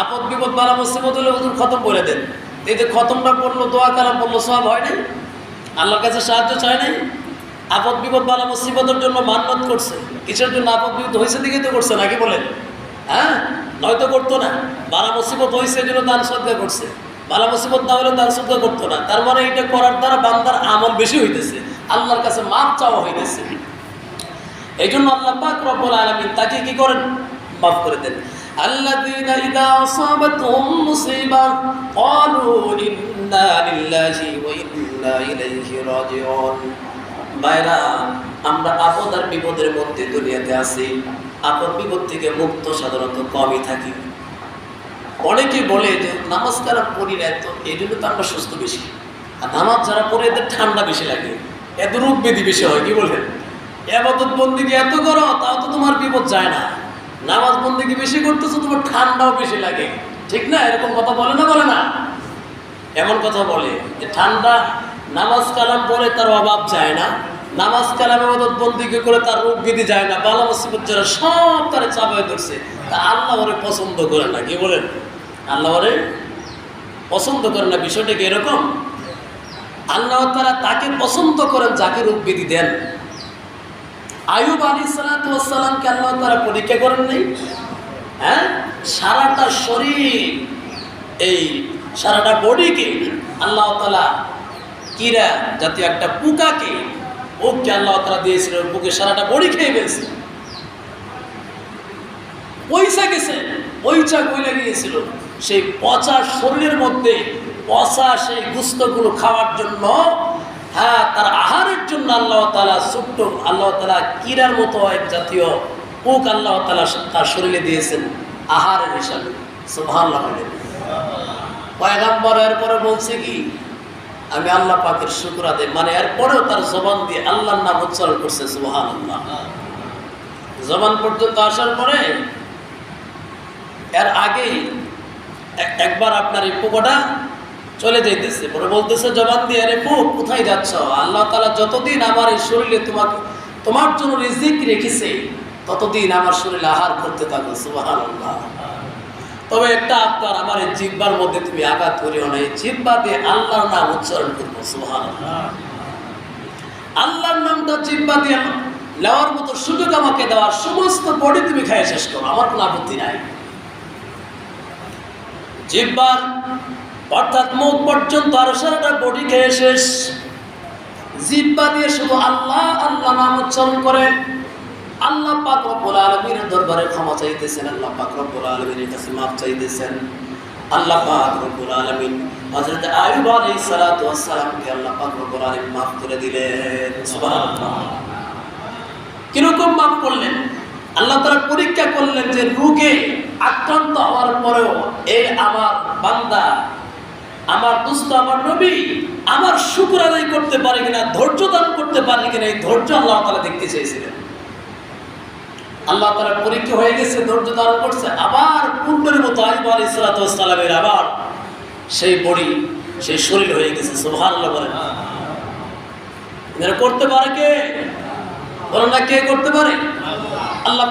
আপদ বিপদ বালা মুসিবত হলে হুজুর খতম করে দেন। এই যে খতমটা পড়ল, দোয়া কালাম পড়ল সব হয় নাই? আল্লাহর কাছে সাহায্য চায় নাই? আপদ বিপদ বালা মুসিবতের জন্য মান্নত করছে। কিসের জন্য আপদ বিপদ হয়েছে দিকেই তো করছে, নাকি বলেন? হ্যাঁ? নয়তো করতো না। বালা মুসিবত হয়েছে জন্য দান সদ্গা করছে। বালা মুসিবত না হলে দান সদ্গা করতো না। তার মানে এটা করার দ্বারা বান্দার আমল বেশি হইতেছে। আল্লাহর কাছে মাপ চাওয়া হইতেছে। এই জন্য আল্লাহ পাক রব্বুল আলামিন তাকে কি করেন? মাফ করে দেন। الذين إذا أصابتهم مصيبة قالوا إنا لله وإنا إليه راجعون ভাইরা আমরা আপদ আর বিপদের মধ্যে দুনিয়াতে আছি আপদ বিপদ থেকে মুক্ত সাধারণত কমই থাকি অনেকে বলে যে নামাজ কারা পড়ি না এত এই জন্য তো আমরা সুস্থ বেশি আর নামাজ যারা পড়ে এদের ঠান্ডা বেশি লাগে এত রোগ ব্যাধি বেশি হয় কি বলেন এবাদত বন্দিকে এত করো তাও তো তোমার বিপদ যায় না নামাজ বন্দিকে বেশি করতেছো? তোমার ঠান্ডাও বেশি লাগে। ঠিক না? এরকম কথা বলে না বলে না? এমন কথা বলে যে ঠান্ডা নামাজ কালাম পরে তার অভাব যায় না। নামাজ কালাম এবাদত বন্দিকে করে তার রোগ বিধি যায় না? বালা মুসিবত যারা সব তারে চাপায় ধরছে, তা আল্লাহ ওরে পছন্দ করে না। কি বলেন? আল্লাহ ওরে পছন্দ করে না। বিষয়টা কি এরকম? আল্লাহ তারা তাকে পছন্দ করেন, যাকে রোগ বিধি দেন। আয়ুব আলী সালাতামকে আল্লাহ তারা পরীক্ষা করেন নাই? হ্যাঁ? সারাটা শরীর, এই সারাটা বডিকে আল্লাহ তালা কিরা জাতীয় একটা পোকাকে, ওকে আল্লাহ তালা দিয়েছিল বুকে সারাটা বডি খেয়ে ফেলছে। পয়সা গেছে, পয়সা গইলে গিয়েছিল। সেই পচা শরীরের মধ্যে পচা সেই গুস্তগুলো খাওয়ার জন্য হ্যাঁ তার আহারের জন্য আল্লাহ তালা ছোট্ট আল্লাহ তালা কিরার মতো এক জাতীয় পোক আল্লাহ তালা তার শরীরে দিয়েছেন আহারের হিসাবে। সুবহানাল্লাহ পয়গাম্বর এরপরে বলছে কি, আমি আল্লাহ পাকের শুক্র আদায় মানে এরপরেও তার জবান দিয়ে আল্লাহর নাম উচ্চারণ করছে সুবহান জবান পর্যন্ত আসার পরে এর আগেই একবার আপনার এই পোকোটা চলে যাইতেছে। পরে বলতেছে, জবান দিয়ে আরে পোক কোথায় যাচ্ছ? আল্লাহ তালা যতদিন আমার এই শরীরে তোমাকে, তোমার জন্য রিজিক রেখেছে, ততদিন আমার শরীরে আহার করতে থাকো সুবাহান তবে একটা আপনার আমার এই জিব্বার মধ্যে তুমি আঘাত করিও না, এই জিব্বা দিয়ে আল্লাহর নাম উচ্চারণ করব সুবাহান আল্লাহর নামটা জিব্বা দিয়ে নেওয়ার মতো সুযোগ আমাকে দেওয়ার সমস্ত বডি তুমি খাই শেষ করো, আমার কোনো আপত্তি নাই। জিব্বার অর্থাৎ মুখ পর্যন্ত আরও সারাটা বডি খেয়ে শেষ। জিব্বা দিয়ে শুধু আল্লাহ আল্লাহ নাম উচ্চারণ করে। আল্লাহ পাক রব্বুল আলমীর দরবারে ক্ষমা চাইতেছেন, আল্লাহ পাক রব্বুল আলমীর কাছে মাফ চাইতেছেন। আল্লাহ পাক রব্বুল আলমিন হযরত আইয়ুব আলাইহিস সালাতু আল্লাহ পাক রব্বুল আলামিন মাফ করে দিলেন। কীরকম মাফ করলেন? আল্লাহ তারা পরীক্ষা করলেন যে রোগে আক্রান্ত হওয়ার পরেও এই আমার বান্দা আমার দুস্থ আমার নবী আমার শুকুর আদায় করতে পারে কিনা, ধৈর্য দান করতে পারে কিনা, এই ধৈর্য আল্লাহ তালা দেখতে চেয়েছিলেন। আল্লাহ তালা পরীক্ষা হয়ে গেছে, ধৈর্য ধারণ করছে, আবার পূর্বের মতো আইব আলী সালাতামের আবার সেই বড়ি, সেই শরীর হয়ে গেছে সোহান করতে পারে কে? বলেন না কে করতে পারে? আল্লাহ